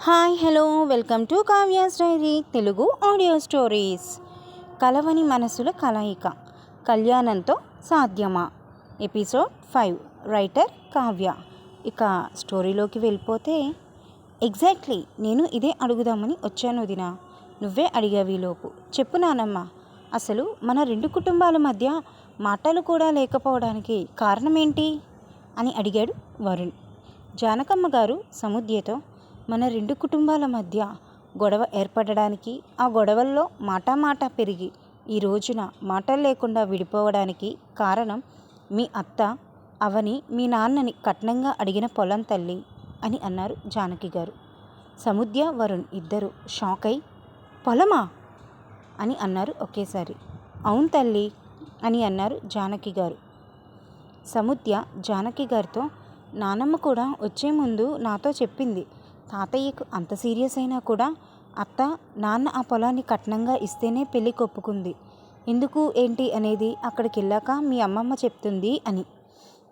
Hi hello welcome to Kavya's diary Telugu audio stories. కలవని మనసుల కలయిక కళ్యాణంతో సాధ్యమా? Episode five writer Kavya. ఇక స్టోరీలోకి వెళ్ళిపోతే ఎగ్జాక్ట్లీ నేను ఇదే అడుగుదామని వచ్చాను వదినా. నువ్వే అడిగావి లోపు. చెప్పు నానమ్మ. అసలు మన రెండు కుటుంబాల మధ్య మాటలు కూడా లేకపోవడానికి కారణం ఏంటి అని అడిగాడు వరుణ్. జానకమ్మ గారు సముద్యతో మన రెండు కుటుంబాల మధ్య గొడవ ఏర్పడడానికి ఆ గొడవల్లో మాట మాట పెరిగి ఈ రోజున మాటలు లేకుండా విడిపోవడానికి కారణం మీ అత్త అవని మీ నాన్నని కట్నంగా అడిగిన పొలం తల్లి అని అన్నారు జానకి గారు. సముద్య వరుణ్ ఇద్దరు షాక్ అయి పొలమా? అని అన్నారు ఒకేసారి. అవును తల్లి అని అన్నారు జానకి గారు. సముద్య జానకి గారితో నానమ్మ కూడా వచ్చే ముందు నాతో చెప్పింది. తాతయ్యకు అంత సీరియస్ అయినా కూడా అత్త నాన్న ఆ పొలాన్ని కట్నంగా ఇస్తేనే పెళ్ళి కొప్పుకుంది. ఎందుకు ఏంటి అనేది అక్కడికి వెళ్ళాక మీ అమ్మమ్మ చెప్తుంది అని.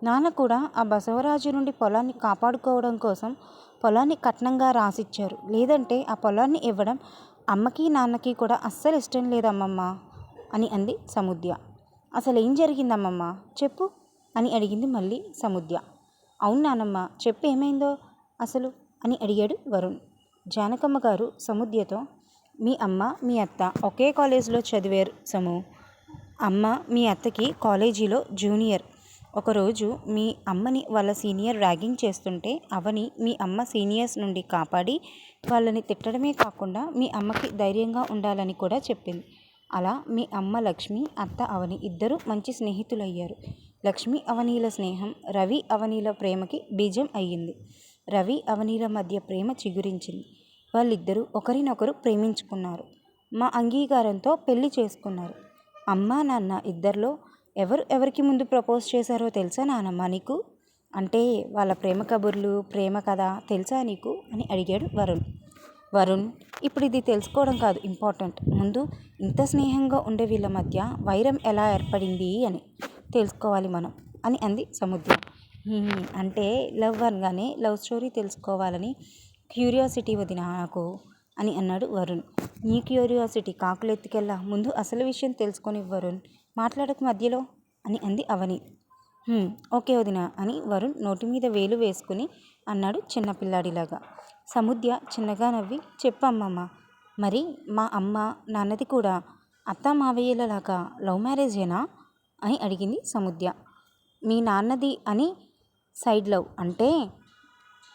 నాన్న కూడా ఆ బసవరాజు నుండి పొలాన్ని కాపాడుకోవడం కోసం పొలాన్ని కట్నంగా రాసిచ్చారు. లేదంటే ఆ పొలాన్ని ఇవ్వడం అమ్మకి నాన్నకి కూడా అస్సలు ఇష్టం లేదమ్మమ్మ అని అంది సముద్య. అసలు ఏం జరిగిందమ్మమ్మ? చెప్పు అని అడిగింది మళ్ళీ సముద్య. అవును నానమ్మ చెప్పు ఏమైందో అసలు? అని అడిగాడు వరుణ్. జానకమ్మ గారు సముద్యతో మీ అమ్మ మీ అత్త ఒకే కాలేజీలో చదివారు సము. అమ్మ మీ అత్తకి కాలేజీలో జూనియర్. ఒకరోజు మీ అమ్మని వాళ్ళ సీనియర్ ర్యాగింగ్ చేస్తుంటే అవని మీ అమ్మ సీనియర్స్ నుండి కాపాడి వాళ్ళని తిట్టడమే కాకుండా మీ అమ్మకి ధైర్యంగా ఉండాలని కూడా చెప్పింది. అలా మీ అమ్మ లక్ష్మి అత్త అవని ఇద్దరు మంచి స్నేహితులయ్యారు. లక్ష్మి అవనీల స్నేహం రవి అవనీల ప్రేమకి బీజం అయ్యింది. రవి అవనీల మధ్య ప్రేమ చిగురించింది. వాళ్ళిద్దరూ ఒకరినొకరు ప్రేమించుకున్నారు. మా అంగీకారంతో పెళ్ళి చేసుకున్నారు. అమ్మ నాన్న ఇద్దరిలో ఎవరు ఎవరికి ముందు ప్రపోజ్ చేశారో తెలుసా నానమ్మ నీకు? అంటే వాళ్ళ ప్రేమ కబుర్లు ప్రేమ కథ తెలుసా నీకు? అని అడిగాడు వరుణ్. వరుణ్ ఇప్పుడు ఇది తెలుసుకోవడం కాదు ఇంపార్టెంట్. ముందు ఇంత స్నేహంగా ఉండే వీళ్ళ మధ్య వైరం ఎలా ఏర్పడింది అని తెలుసుకోవాలి మనం అని అంది సముద్రం. అంటే లవ్ అనగానే లవ్ స్టోరీ తెలుసుకోవాలని క్యూరియాసిటీ వదిన నాకు అని అన్నాడు వరుణ్. నీ క్యూరియాసిటీ కాకులు ఎత్తుకెళ్ళా ముందు అసలు విషయం తెలుసుకొని వరుణ్ మాట్లాడక మధ్యలో అని అంది అవని. ఓకే వదిన అని వరుణ్ నోటి మీద వేలు వేసుకుని అన్నాడు చిన్నపిల్లాడిలాగా సముద్య చిన్నగా నవ్వి చెప్పమ్మమ్మ మరి మా అమ్మ నాన్నది కూడా అత్త మావయ్యలలాగా లవ్ మ్యారేజేనా? అని అడిగింది సముద్య. మీ నాన్నది అని సైడ్ లవ్ అంటే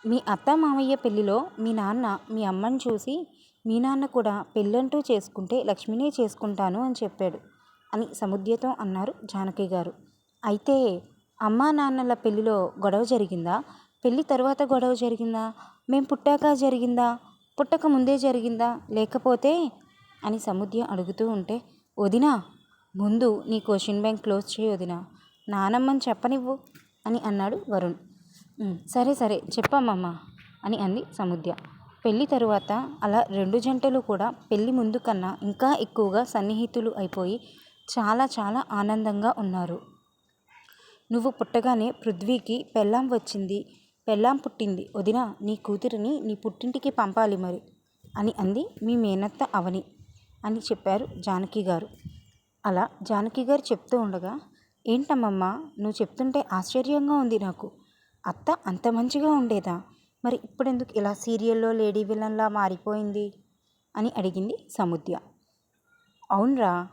మీ అత్త మామయ్య పెళ్ళిలో మీ నాన్న మీ అమ్మని చూసి మీ నాన్న కూడా పెళ్ళంటూ చేసుకుంటే లక్ష్మినే చేసుకుంటాను అని చెప్పాడు అని సముద్యతో అన్నారు జానకి గారు. అయితే అమ్మా నాన్నల పెళ్ళిలో గొడవ జరిగిందా? పెళ్ళి తర్వాత గొడవ జరిగిందా? మేము పుట్టాక జరిగిందా? పుట్టక ముందే జరిగిందా? లేకపోతే? అని సముద్య అడుగుతూ ఉంటే వదినా ముందు నీ క్వశ్చన్ బ్యాంక్ క్లోజ్ చేయి వదినా. నానమ్మని చెప్పనివ్వు. అని అన్నాడు వరుణ్. సరే సరే చెప్పమ్మమ్మ అని అంది సముద్య. పెళ్ళి తరువాత అలా రెండు జంటలు కూడా పెళ్ళి ముందు కన్నా ఇంకా ఎక్కువగా సన్నిహితులు అయిపోయి చాలా చాలా ఆనందంగా ఉన్నారు. నువ్వు పుట్టగానే పృథ్వీకి పెళ్ళాం వచ్చింది పెళ్ళాం పుట్టింది వదిన నీ కూతురిని నీ పుట్టింటికి పంపాలి మరి అని అంది మీ మేనత్త అవని అని చెప్పారు జానకి గారు. అలా జానకి గారు చెప్తూ ఉండగా ఏంటమ్మమ్మ? నువ్వు చెప్తుంటే ఆశ్చర్యంగా ఉంది నాకు. అత్త అంత మంచిగా ఉండేదా? మరి ఇప్పుడెందుకు ఇలా సీరియల్లో లేడీ విలన్లా మారిపోయింది? అని అడిగింది సముద్య. అవునరా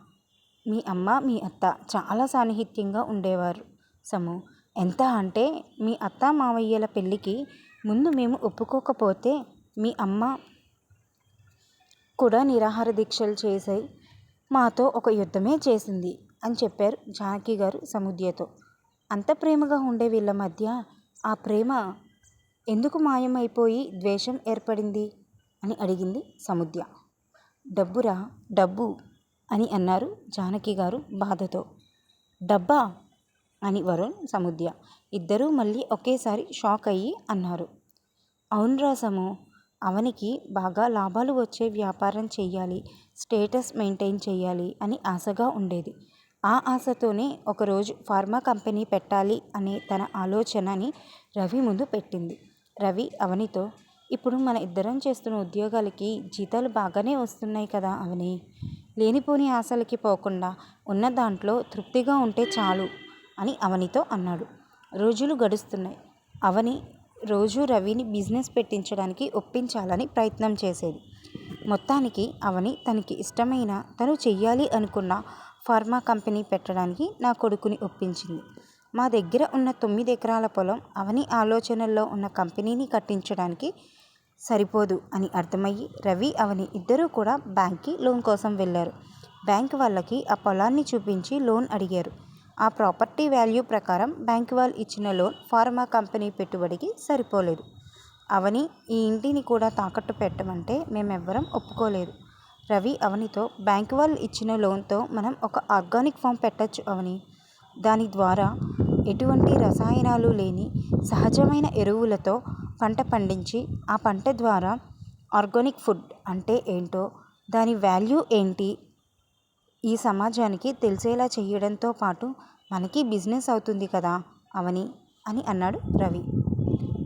మీ అమ్మ మీ అత్త చాలా సాన్నిహిత్యంగా ఉండేవారు సము. ఎంత అంటే మీ అత్త మావయ్యల పెళ్ళికి ముందు మేము ఒప్పుకోకపోతే మీ అమ్మ కూడా నిరాహార దీక్షలు చేసాయి మాతో ఒక యుద్ధమే చేసింది. అని చెప్పారు జానకి గారు సముద్యతో. అంత ప్రేమగా ఉండే వీళ్ళ మధ్య ఆ ప్రేమ ఎందుకు మాయమైపోయి ద్వేషం ఏర్పడింది అని అడిగింది సముద్య. డబ్బురా డబ్బు అని అన్నారు జానకి గారు బాధతో. డబ్బా అని వరుణ్ సముద్య ఇద్దరూ మళ్ళీ ఒకేసారి షాక్ అయ్యి అన్నారు. అవును రాసము అవనికి బాగా లాభాలు వచ్చే వ్యాపారం చెయ్యాలి స్టేటస్ మెయింటైన్ చేయాలి అని ఆశగా ఉండేది. ఆ ఆశతోనే ఒకరోజు ఫార్మా కంపెనీ పెట్టాలి అనే తన ఆలోచనని రవి ముందు పెట్టింది. రవి అవనితో ఇప్పుడు మన ఇద్దరం చేస్తున్న ఉద్యోగాలకి జీతాలు బాగానే వస్తున్నాయి కదా అవని. లేనిపోని ఆశలకి పోకుండా ఉన్న దాంట్లో తృప్తిగా ఉంటే చాలు అని అవనితో అన్నాడు. రోజులు గడుస్తున్నాయి. అవని రోజు రవిని బిజినెస్ పెట్టించడానికి ఒప్పించాలని ప్రయత్నం చేసేది. మొత్తానికి అవని తనకి ఇష్టమైన తను చెయ్యాలి అనుకున్న ఫార్మా కంపెనీ పెట్టడానికి నా కొడుకుని ఒప్పించింది. మా దగ్గర ఉన్న తొమ్మిది ఎకరాల పొలం అవని ఆలోచనల్లో ఉన్న కంపెనీని కట్టించడానికి సరిపోదు అని అర్థమయ్యి రవి అవని ఇద్దరూ కూడా బ్యాంక్కి లోన్ కోసం వెళ్ళారు. బ్యాంక్ వాళ్ళకి ఆ పొలాన్ని చూపించి లోన్ అడిగారు. ఆ ప్రాపర్టీ వాల్యూ ప్రకారం బ్యాంక్ వాళ్ళు ఇచ్చిన లోన్ ఫార్మా కంపెనీ పెట్టుబడికి సరిపోలేదు. అవని ఈ ఇంటిని కూడా తాకట్టు పెట్టమంటే మేమెవ్వరం ఒప్పుకోలేదు. రవి అవనితో బ్యాంక్ వాళ్ళు ఇచ్చిన లోన్తో మనం ఒక ఆర్గానిక్ ఫామ్ పెట్టచ్చు అవని. దాని ద్వారా ఎటువంటి రసాయనాలు లేని సహజమైన ఎరువులతో పంట పండించి ఆ పంట ద్వారా ఆర్గానిక్ ఫుడ్ అంటే ఏంటో దాని వాల్యూ ఏంటి? ఈ సమాజానికి తెలిసేలా చేయడంతో పాటు మనకి బిజినెస్ అవుతుంది కదా అవని అని అన్నాడు రవి.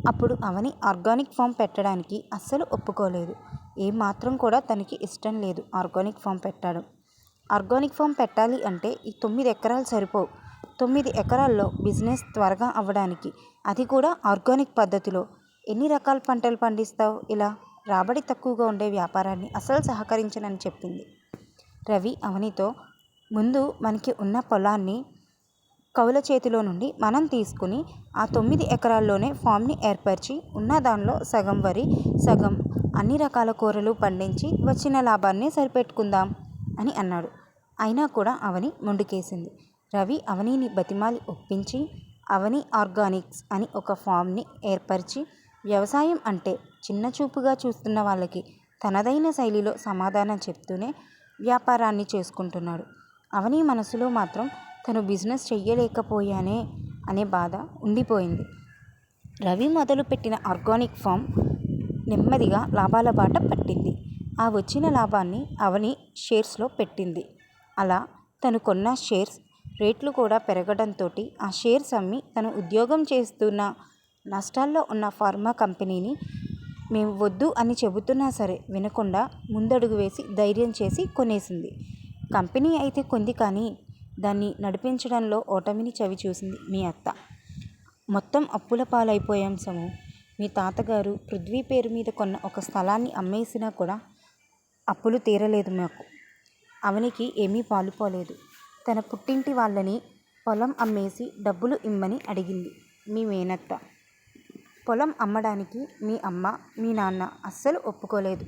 అప్పుడు అవని ఆర్గానిక్ ఫామ్ పెట్టడానికి అస్సలు ఒప్పుకోలేదు. ఏమాత్రం కూడా తనకి ఇష్టం లేదు. ఆర్గానిక్ ఫామ్ పెట్టడం. ఆర్గానిక్ ఫామ్ పెట్టాలి అంటే ఈ తొమ్మిది ఎకరాలు సరిపోవు. తొమ్మిది ఎకరాల్లో బిజినెస్ త్వరగా అవ్వడానికి అది కూడా ఆర్గానిక్ పద్ధతిలో. ఎన్ని రకాల పంటలు పండిస్తావు? ఇలా రాబడి తక్కువగా ఉండే వ్యాపారాన్ని అసలు సహకరించనని చెప్పింది. రవి అవనితో ముందు మనకి ఉన్న పొలాన్ని కవుల చేతిలో నుండి మనం తీసుకుని ఆ తొమ్మిది ఎకరాల్లోనే ఫామ్ని ఏర్పరిచి ఉన్న దానిలో సగం వరి సగం అన్ని రకాల కూరలు పండించి వచ్చిన లాభాన్ని సరిపెట్టుకుందాం అని అన్నాడు. అయినా కూడా అవని మొండికేసింది. రవి అవనిని బతిమాలి ఒప్పించి అవని ఆర్గానిక్స్ అని ఒక ఫామ్ని ఏర్పరిచి వ్యవసాయం అంటే చిన్న చూపుగా చూస్తున్న వాళ్ళకి తనదైన శైలిలో సమాధానం చెప్తూనే వ్యాపారాన్ని చేసుకుంటున్నాడు. అవని మనసులో మాత్రం తను బిజినెస్ చెయ్యలేకపోయానే అనే బాధ ఉండిపోయింది. రవి మొదలుపెట్టిన ఆర్గానిక్ ఫామ్ నెమ్మదిగా లాభాల బాట పట్టింది. ఆ వచ్చిన లాభాన్ని అవని షేర్స్లో పెట్టింది. అలా తను కొన్న షేర్స్ రేట్లు కూడా పెరగడంతో ఆ షేర్స్ అమ్మి తను ఉద్యోగం చేస్తున్న నష్టాల్లో ఉన్న ఫార్మా కంపెనీని మేము వద్దు అని చెబుతున్నా సరే వినకుండా ముందడుగు వేసి ధైర్యం చేసి కొనేసింది. కంపెనీ అయితే కొంది కానీ దాన్ని నడిపించడంలో ఓటమిని చవి చూసింది మీ అత్త. మొత్తం అప్పుల పాలైపోయాం సము. మీ తాతగారు పృథ్వీ పేరు మీద కొన్న ఒక స్థలాన్ని అమ్మేసినా కూడా అప్పులు తీరలేదు మాకు. అవనికి ఏమీ పాలుపోలేదు తన పుట్టింటి వాళ్ళని పొలం అమ్మేసి డబ్బులు ఇమ్మని అడిగింది మీ మేనత్త. పొలం అమ్మడానికి మీ అమ్మ మీ నాన్న అస్సలు ఒప్పుకోలేదు.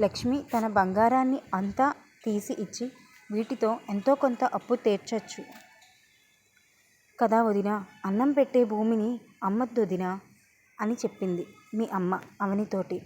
లక్ష్మి తన బంగారాన్ని అంతా తీసి ఇచ్చి వీటితో ఎంతో కొంత అప్పు తీర్చచ్చు. కదా వదిన అన్నం పెట్టే భూమిని అమ్మద్దు వదినా. అని చెప్పింది మీ అమ్మ అవనితోటి.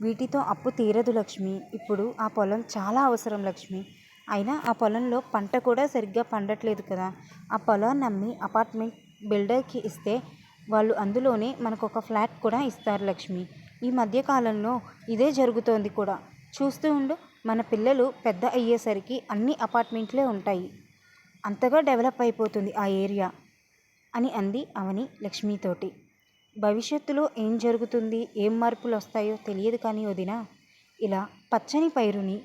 వీటితో అప్పు తీరదు లక్ష్మి. ఇప్పుడు ఆ పొలం చాలా అవసరం లక్ష్మి. అయినా ఆ పొలంలో పంట కూడా సరిగ్గా పండట్లేదు కదా. ఆ పొలాన్ని అమ్మి అపార్ట్మెంట్ బిల్డర్కి ఇస్తే వాళ్ళు అందులోనే మనకు ఒక ఫ్లాట్ కూడా ఇస్తారు లక్ష్మి. ఈ మధ్యకాలంలో ఇదే జరుగుతోంది కూడా. చూస్తూ ఉండు మన పిల్లలు పెద్ద అయ్యేసరికి అన్ని అపార్ట్మెంట్లే ఉంటాయి. అంతగా డెవలప్ అయిపోతుంది ఆ ఏరియా అని అంది అవని లక్ష్మితోటి. భవిష్యత్తులో ఏం జరుగుతుంది ఏం మార్పులు వస్తాయో తెలియదు కానీ వదిన ఇలా పచ్చని పైరుని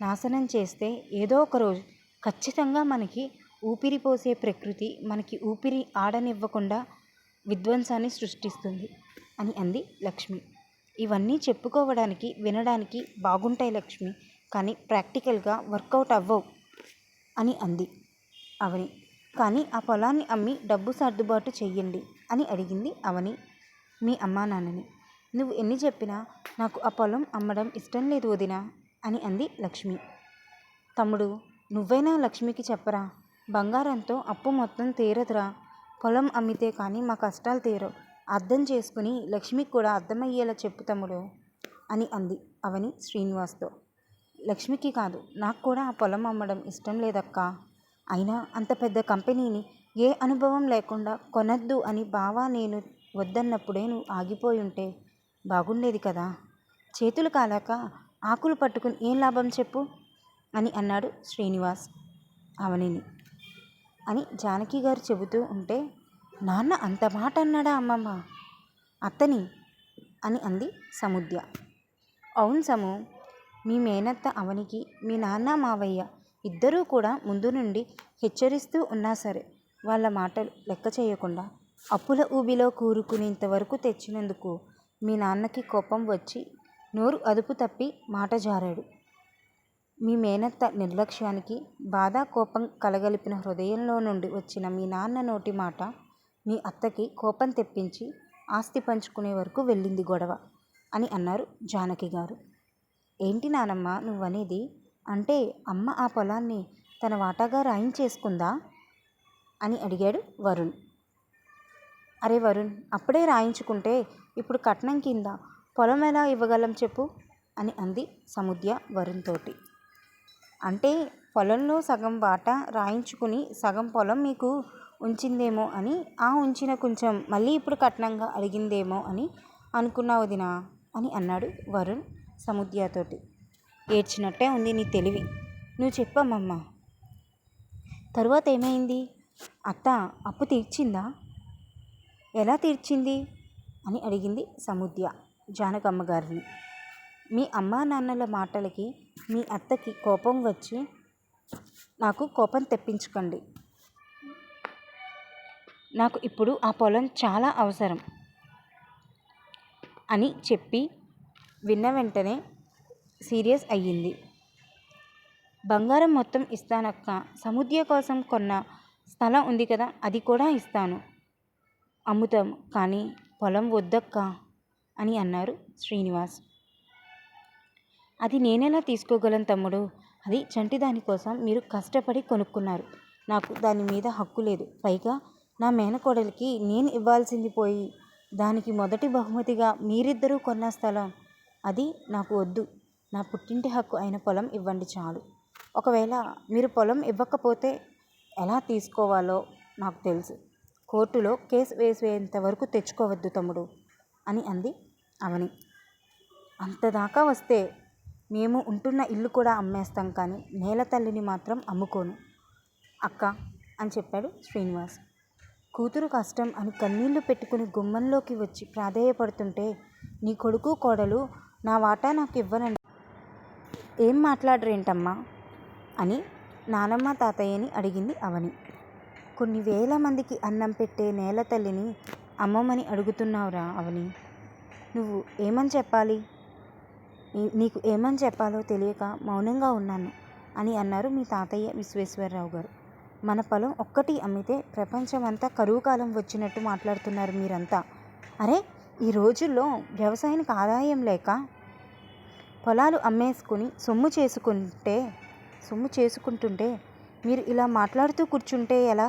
నాశనం చేస్తే ఏదో ఒక రోజు ఖచ్చితంగా మనకి ఊపిరి పోసే ప్రకృతి మనకి ఊపిరి ఆడనివ్వకుండా విధ్వంసాన్ని సృష్టిస్తుంది అని అంది లక్ష్మి. ఇవన్నీ చెప్పుకోవడానికి వినడానికి బాగుంటాయి లక్ష్మి కానీ ప్రాక్టికల్గా వర్కౌట్ అవ్వవు అని అంది. అవని కానీ ఆ పొలాన్ని అమ్మి డబ్బు సర్దుబాటు చెయ్యండి అని అడిగింది అవని. మీ అమ్మా నాన్నని. నువ్వు ఎన్ని చెప్పినా నాకు ఆ పొలం అమ్మడం ఇష్టం లేదు వదిన అని అంది లక్ష్మి. తమ్ముడు నువ్వైనా లక్ష్మికి చెప్పరా? బంగారంతో అప్పు మొత్తం తీరదురా. పొలం అమ్మితే కానీ మా కష్టాలు తీరవు. అర్థం చేసుకుని లక్ష్మికి కూడా అర్థమయ్యేలా చెప్పు తమ్ముడు అని అంది అవని శ్రీనివాస్తో. లక్ష్మికి కాదు నాకు కూడా ఆ పొలం అమ్మడం ఇష్టం లేదక్కా. అయినా అంత పెద్ద కంపెనీని ఏ అనుభవం లేకుండా కొనద్దు అని బావా నేను వద్దన్నప్పుడే నువ్వు ఆగిపోయి ఉంటే బాగుండేది కదా. చేతులు కాలాక ఆకులు పట్టుకుని ఏం లాభం చెప్పు? అని అన్నాడు శ్రీనివాస్. అవనిని. అని జానకి గారు చెబుతూ ఉంటే నాన్న అంత మాట అన్నాడా అమ్మమ్మ? అత్తని? అని అంది సముద్య. అవును సము మీ మేనత్త అవనికి మీ నాన్న మావయ్య ఇద్దరూ కూడా ముందు నుండి హెచ్చరిస్తూ ఉన్నా సరే వాళ్ళ మాటలు లెక్క చేయకుండా అప్పుల ఊబిలో కూరుకునేంత వరకు తెచ్చినందుకు మీ నాన్నకి కోపం వచ్చి నోరు అదుపు తప్పి మాట జారాడు. మీ మేనత్త నిర్లక్ష్యానికి బాధ కోపం కలగలిపిన హృదయంలో నుండి వచ్చిన మీ నాన్న నోటి మాట మీ అత్తకి కోపం తెప్పించి ఆస్తి పంచుకునే వరకు వెళ్ళింది గొడవ అని అన్నారు జానకి గారు. ఏంటి నానమ్మ నువ్వనేది? అంటే అమ్మ ఆ పొలాన్ని తన వాటాగా రాయించేసుకుందా? అని అడిగాడు వరుణ్. అరే వరుణ్ అప్పుడే రాయించుకుంటే ఇప్పుడు కట్నం కింద పొలం ఎలా ఇవ్వగలం చెప్పు? అని అంది సముద్య వరుణ్ తోటి అంటే పొలంలో సగం వాటా రాయించుకుని సగం పొలం మీకు ఉంచిందేమో అని ఆ ఉంచిన కొంచెం మళ్ళీ ఇప్పుడు కట్నంగా అడిగిందేమో అని అనుకున్నా వదినా అని అన్నాడు వరుణ్ సముద్యతోటి. ఏడ్చినట్టే ఉంది నీ తెలివి. నువ్వు చెప్పమ్మమ్మ. తరువాత ఏమైంది? అత్త అప్పు తీర్చిందా? ఎలా తీర్చింది? అని అడిగింది సముద్య జానకమ్మ గారిని మీ అమ్మా నాన్నల మాటలకి మీ అత్తకి కోపం వచ్చి నాకు కోపం తెప్పించకండి. నాకు ఇప్పుడు ఆ పొలం చాలా అవసరం అని చెప్పి విన్న వెంటనే సీరియస్ అయ్యింది. బంగారం మొత్తం ఇస్తానక్క. సముద్య కోసం కొన్న స్థలం ఉంది కదా అది కూడా ఇస్తాను. అమ్ముతాం కానీ పొలం వద్దక్కా అని అన్నారు శ్రీనివాస్. అది నేనెలా తీసుకోగలను తమ్ముడు? అది చంటి దానికోసం మీరు కష్టపడి కొనుక్కున్నారు. నాకు దాని మీద హక్కు లేదు. పైగా నా మేనకోడలికి నేను ఇవ్వాల్సింది పోయి దానికి మొదటి బహుమతిగా మీరిద్దరూ కొన్న స్థలం. అది నాకు వద్దు. నా పుట్టింటి హక్కు అయిన పొలం ఇవ్వండి చాలు. ఒకవేళ మీరు పొలం ఇవ్వకపోతే ఎలా తీసుకోవాలో నాకు తెలుసు. కోర్టులో కేసు వేసేంత వరకు తెచ్చుకోవద్దు తమ్ముడు అని అంది అవని. అంతదాకా వస్తే మేము ఉంటున్న ఇల్లు కూడా అమ్మేస్తాం కానీ నేల తల్లిని మాత్రం అమ్ముకోను. అక్క అని చెప్పాడు శ్రీనివాస్. కూతురు కష్టం అని కన్నీళ్ళు పెట్టుకుని గుమ్మంలోకి వచ్చి ప్రాధేయపడుతుంటే నీ కొడుకు కోడలు నా వాటా నాకు ఇవ్వనండి. ఏం మాట్లాడరేంటమ్మా? అని నానమ్మ తాతయ్యని అడిగింది అవని. కొన్ని వేల మందికి అన్నం పెట్టే నేల తల్లిని అమ్మమ్మని అడుగుతున్నావురా అవని. నువ్వు ఏమని చెప్పాలి? నీకు ఏమని చెప్పాలో తెలియక మౌనంగా ఉన్నాను అని అన్నారు మీ తాతయ్య విశ్వేశ్వరరావు గారు. మన పొలం ఒక్కటి అమ్మితే ప్రపంచమంతా కరువు కాలం వచ్చినట్టు మాట్లాడుతున్నారు మీరంతా. అరే ఈ రోజుల్లో వ్యవసాయానికి ఆదాయం లేక పొలాలు అమ్మేసుకుని సొమ్ము చేసుకుంటే సొమ్ము చేసుకుంటుంటే మీరు ఇలా మాట్లాడుతూ కూర్చుంటే ఎలా?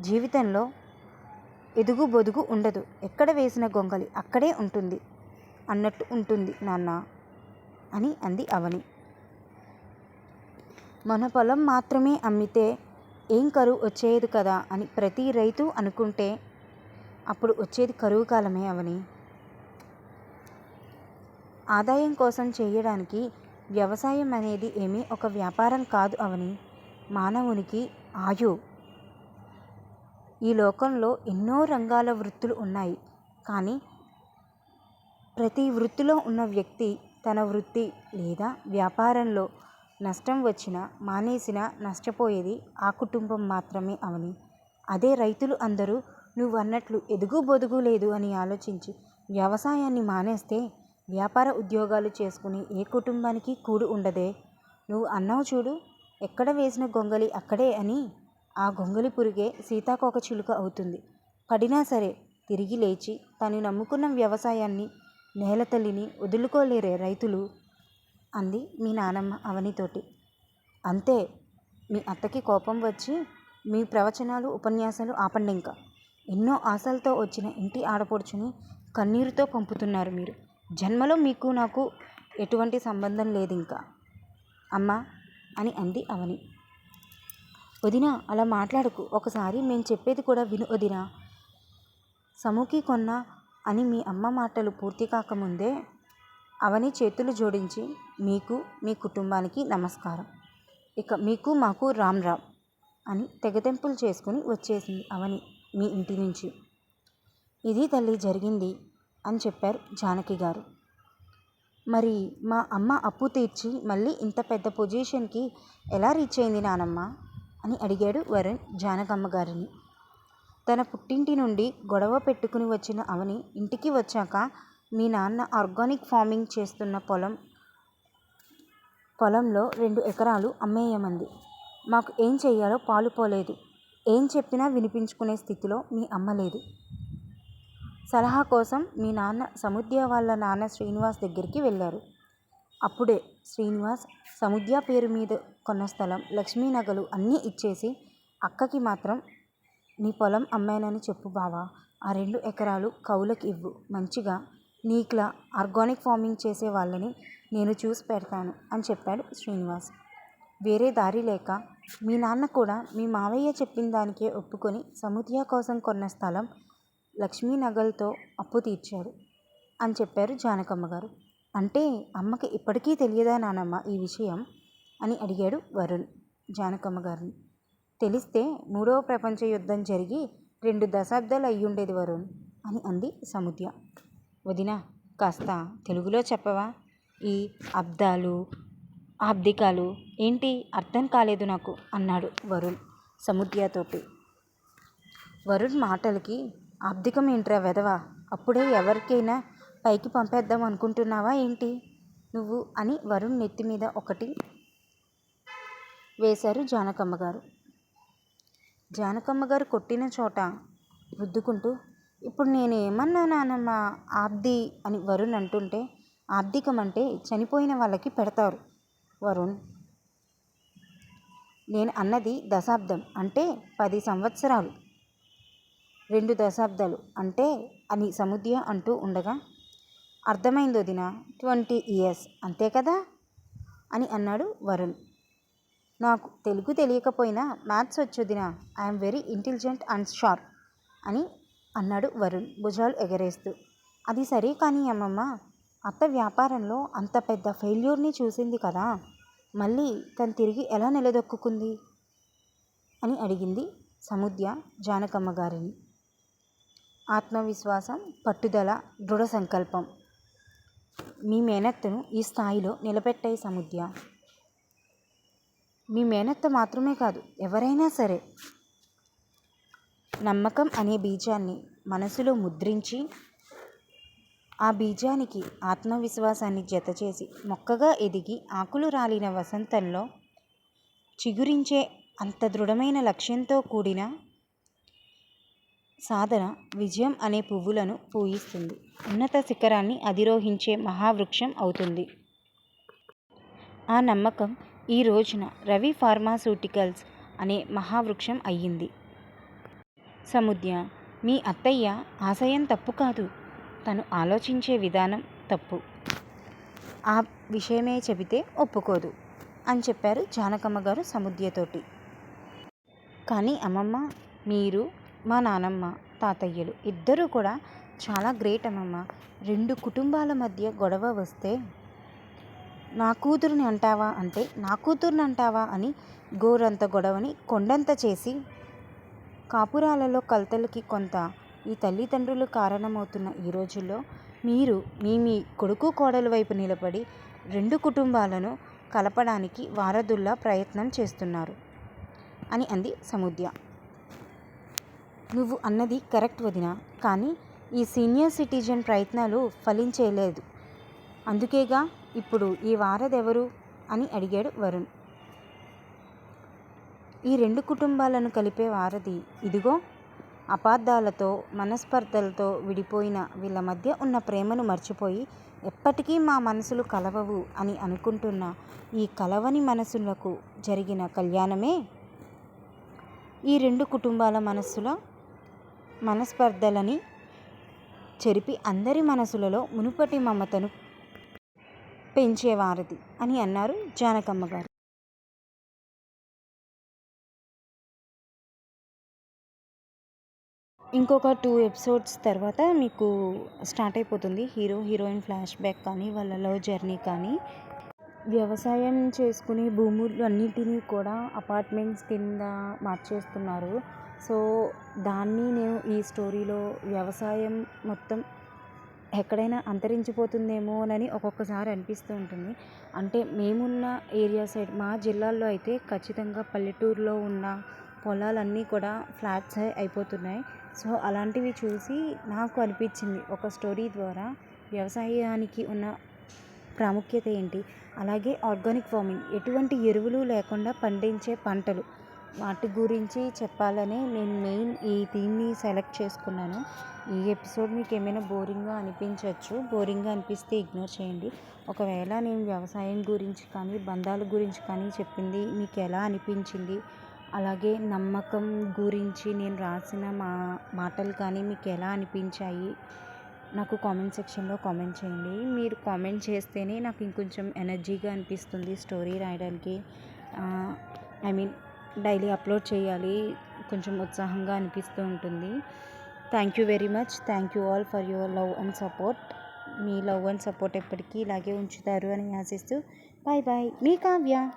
జీవితంలో ఎదుగు బొదుగు ఉండదు. ఎక్కడ వేసిన గొంగలి అక్కడే ఉంటుంది. అన్నట్టు ఉంటుంది నాన్న అని అంది అవని. మన పొలం మాత్రమే అమ్మితే ఏం కరువు వచ్చేది కదా అని ప్రతి రైతు అనుకుంటే అప్పుడు వచ్చేది కరువు కాలమే అవని. ఆదాయం కోసం చేయడానికి వ్యవసాయం అనేది ఏమీ ఒక వ్యాపారం కాదు అవని. మానవునికి ఆయు ఈ లోకంలో ఎన్నో రంగాల వృత్తులు ఉన్నాయి. కానీ ప్రతి వృత్తిలో ఉన్న వ్యక్తి తన వృత్తి లేదా వ్యాపారంలో నష్టం వచ్చినా మానేసినా నష్టపోయేది ఆ కుటుంబం మాత్రమే అవని. అదే రైతులు అందరూ నువ్వు అన్నట్లు ఎదుగు బొదుగు లేదు అని ఆలోచించి వ్యవసాయాన్ని మానేస్తే వ్యాపార ఉద్యోగాలు చేసుకుని ఏ కుటుంబానికి కూడు ఉండదే? నువ్వు అన్నావు చూడు ఎక్కడ వేసిన గొంగలి అక్కడే అని ఆ గొంగలి పురుగే సీతాకోక చిలుక అవుతుంది. పడినా సరే తిరిగి లేచి తను నమ్ముకున్న వ్యవసాయాన్ని నేల తల్లిని వదులుకోలేరే రైతులు అంది మీ నానమ్మ అవనితోటి. అంతే మీ అత్తకి కోపం వచ్చి మీ ప్రవచనాలు ఉపన్యాసాలు ఆపండి ఇంకా. ఎన్నో ఆశలతో వచ్చిన ఇంటి ఆడపడుచుని కన్నీరుతో పంపుతున్నారు మీరు. జన్మలో మీకు నాకు ఎటువంటి సంబంధం లేదు ఇంకా. అమ్మ అని అంది అవని. వదిన అలా మాట్లాడకు. ఒకసారి మేము చెప్పేది కూడా విను వదిన. సముకి కొన్న అని మీ అమ్మ మాటలు పూర్తి కాకముందే అవని చేతులు జోడించి మీకు మీ కుటుంబానికి నమస్కారం. ఇక మీకు మాకు రామ్ రామ్ అని తెగతెంపులు చేసుకుని వచ్చేసింది అవని మీ ఇంటి నుంచి. ఇది తల్లి జరిగింది అని చెప్పారు జానకి గారు. మరి మా అమ్మ అప్పు తీర్చి మళ్ళీ ఇంత పెద్ద పొజిషన్కి ఎలా రీచ్ అయింది నానమ్మ? అని అడిగాడు వరుణ్ జానకమ్మ గారిని. తన పుట్టింటి నుండి గొడవ పెట్టుకుని వచ్చిన అవని ఇంటికి వచ్చాక మీ నాన్న ఆర్గానిక్ ఫార్మింగ్ చేస్తున్న పొలం పొలంలో రెండు ఎకరాలు అమ్మేయమంది. మాకు ఏం చెయ్యాలో పాలు పోలేదు. ఏం చెప్పినా వినిపించుకునే స్థితిలో మీ అమ్మ లేదు. సలహా కోసం మీ నాన్న సముద్య వాళ్ళ నాన్న శ్రీనివాస్ దగ్గరికి వెళ్ళారు. అప్పుడే శ్రీనివాస్ సముద్య పేరు మీద కొన్న స్థలం లక్ష్మీ నగలు అన్నీ ఇచ్చేసి అక్కకి మాత్రం నీ పొలం అమ్మానని చెప్పు బావా. ఆ రెండు ఎకరాలు కౌలకి ఇవ్వు. మంచిగా నీకులా ఆర్గానిక్ ఫార్మింగ్ చేసే వాళ్ళని నేను చూసి పెడతాను అని చెప్పాడు శ్రీనివాస్. వేరే దారి లేక మీ నాన్న కూడా మీ మావయ్య చెప్పిన దానికే ఒప్పుకొని సముద్య కోసం కొన్న స్థలం లక్ష్మీ నగల్తో అప్పు తీర్చాడు అని చెప్పారు జానకమ్మ గారు. అంటే అమ్మకి ఇప్పటికీ తెలియదా నానమ్మ ఈ విషయం? అని అడిగాడు వరుణ్. జానకమ్మ గారిని తెలిస్తే మూడవ ప్రపంచ యుద్ధం జరిగి రెండు దశాబ్దాలు అయ్యుండేది వరుణ్ అని అంది సముద్య. వదిన కాస్త తెలుగులో చెప్పవా? ఈ అబ్దాలు ఆబ్దికాలు ఏంటి అర్థం కాలేదు నాకు అన్నాడు వరుణ్ సముద్యతోటి. వరుణ్ మాటలకి ఆబ్దికం ఏంట్రా వెధవా? అప్పుడే ఎవరికైనా పైకి పంపేద్దాం అనుకుంటున్నావా ఏంటి? నువ్వు అని వరుణ్ నెత్తి మీద ఒకటి వేశారు జానకమ్మ గారు. జానకమ్మ గారు కొట్టిన చోట రుద్దుకుంటూ ఇప్పుడు నేను ఏమన్నా నానమ్మ ఆబ్ది అని వరుణ్ అంటుంటే ఆబ్దికం అంటే చనిపోయిన వాళ్ళకి పెడతారు వరుణ్. నేను అన్నది దశాబ్దం అంటే పది సంవత్సరాలు. రెండు దశాబ్దాలు అంటే అని సముద్య అంటూ ఉండగా అర్థమైంది దిన ట్వంటీ ఇయర్స్ అంతే కదా అని అన్నాడు వరుణ్. నాకు తెలుగు తెలియకపోయినా maths వచ్చొదిన I'm very intelligent and sharp అని అన్నాడు వరుణ్ భుజాలు ఎగరేస్తూ. అది సరే కానీ అమ్మమ్మ అత్త వ్యాపారంలో అంత పెద్ద ఫెయిల్యూర్ని చూసింది కదా మళ్ళీ తను తిరిగి ఎలా నిలదొక్కుంది అని అడిగింది సముద్య జానకమ్మ గారిని. ఆత్మవిశ్వాసం పట్టుదల దృఢ సంకల్పం. మీ మేనత్తను ఈ స్థాయిలో నిలబెట్టాయి సముద్య. మీ మేనత్త మాత్రమే కాదు ఎవరైనా సరే. నమ్మకం అనే బీజాన్ని మనసులో ముద్రించి ఆ బీజానికి ఆత్మవిశ్వాసాన్ని జతచేసి మొక్కగా ఎదిగి ఆకులు రాలిన వసంతంలో చిగురించే అంత దృఢమైన లక్ష్యంతో కూడిన సాధన విజయం అనే పువ్వులను పూయిస్తుంది. ఉన్నత శిఖరాన్ని అధిరోహించే మహావృక్షం అవుతుంది. ఆ నమ్మకం ఈ రోజున రవి ఫార్మాస్యూటికల్స్ అనే మహావృక్షం అయ్యింది. సముద్య మీ అత్తయ్య ఆశయం తప్పు కాదు. తను ఆలోచించే విధానం తప్పు. ఆ విషయమే చెబితే ఒప్పుకోదు అని చెప్పారు జానకమ్మ గారు సముద్యతోటి. కానీ అమ్మమ్మ మీరు మా నానమ్మ తాతయ్యలు ఇద్దరూ కూడా చాలా గ్రేట్ అమ్మమ్మ. రెండు కుటుంబాల మధ్య గొడవ వస్తే నా కూతురుని అంటావా అంటే నా కూతురుని అంటావా అని గోరంత గొడవని కొండంత చేసి కాపురాలలో కలతలకి కొంత ఈ తల్లిదండ్రులు కారణమవుతున్న ఈ రోజుల్లో మీరు మీ మీ కొడుకు కోడలు వైపు నిలబడి రెండు కుటుంబాలను కలపడానికి వారధుల్లా ప్రయత్నం చేస్తున్నారు అని అంది సముద్య. నువ్వు అన్నది కరెక్ట్ వదిన కానీ ఈ సీనియర్ సిటిజన్ ప్రయత్నాలు ఫలించేయలేదు అందుకేగా ఇప్పుడు ఈ వారధెవరు అని అడిగాడు వరుణ్. ఈ రెండు కుటుంబాలను కలిపే వారధి ఇదిగో అపార్థాలతో మనస్పర్ధలతో విడిపోయిన వీళ్ళ మధ్య ఉన్న ప్రేమను మర్చిపోయి ఎప్పటికీ మా మనసులు కలవవు అని అనుకుంటున్న ఈ కలవని మనసులకు జరిగిన కళ్యాణమే? ఈ రెండు కుటుంబాల మనస్సుల మనస్పర్ధలని చెరిపి అందరి మనసులలో మునుపటి మమతను పెంచేవారిది అని అన్నారు జానకమ్మ గారు. ఇంకొక టూ ఎపిసోడ్స్ తర్వాత మీకు స్టార్ట్ అయిపోతుంది. హీరో హీరోయిన్ ఫ్లాష్ బ్యాక్ కానీ వాళ్ళ లవ్ జర్నీ కానీ. వ్యవసాయం చేసుకునే భూములు అన్నిటినీ కూడా అపార్ట్మెంట్స్ కింద మార్చేస్తున్నారు. సో దాన్ని నేను ఈ స్టోరీలో వ్యవసాయం మొత్తం ఎక్కడైనా అంతరించిపోతుందేమోనని ఒక్కొక్కసారి అనిపిస్తూ ఉంటుంది. అంటే మేమున్న ఏరియా సైడ్ మా జిల్లాల్లో అయితే ఖచ్చితంగా పల్లెటూరులో ఉన్న పొలాలన్నీ కూడా ఫ్లాట్స్ అయిపోతున్నాయి. సో అలాంటివి చూసి నాకు అనిపించింది ఒక స్టోరీ ద్వారా వ్యవసాయానికి ఉన్న ప్రాముఖ్యత ఏంటి? అలాగే ఆర్గానిక్ ఫార్మింగ్ ఎటువంటి ఎరువులు లేకుండా పండించే పంటలు వాటి గురించి చెప్పాలని నేను మెయిన్ ఈ దీన్ని సెలెక్ట్ చేసుకున్నాను. ఈ ఎపిసోడ్ మీకు ఏమైనా బోరింగ్గా అనిపించవచ్చు బోరింగ్గా అనిపిస్తే ఇగ్నోర్ చేయండి. ఒకవేళ నేను వ్యవసాయం గురించి కానీ బంధాల గురించి కానీ చెప్పింది మీకు ఎలా అనిపించింది? అలాగే నమ్మకం గురించి నేను రాసిన మా మాటలు కానీ మీకు ఎలా అనిపించాయి? నాకు కామెంట్ సెక్షన్లో కామెంట్ చేయండి. మీరు కామెంట్ చేస్తేనే నాకు ఇంకొంచెం ఎనర్జీగా అనిపిస్తుంది స్టోరీ రాయడానికి. ఐ మీన్ డైలీ అప్లోడ్ చేయాలి. కొంచెం ఉత్సాహంగా అనిపిస్తూ ఉంటుంది. Thank you very much thank you all for your love and support me love and support ఎప్పటికీ ఇలాగే ఉంచుతారు అని ఆశిస్తూ. బాయ్ బాయ్ మీ కావ్య.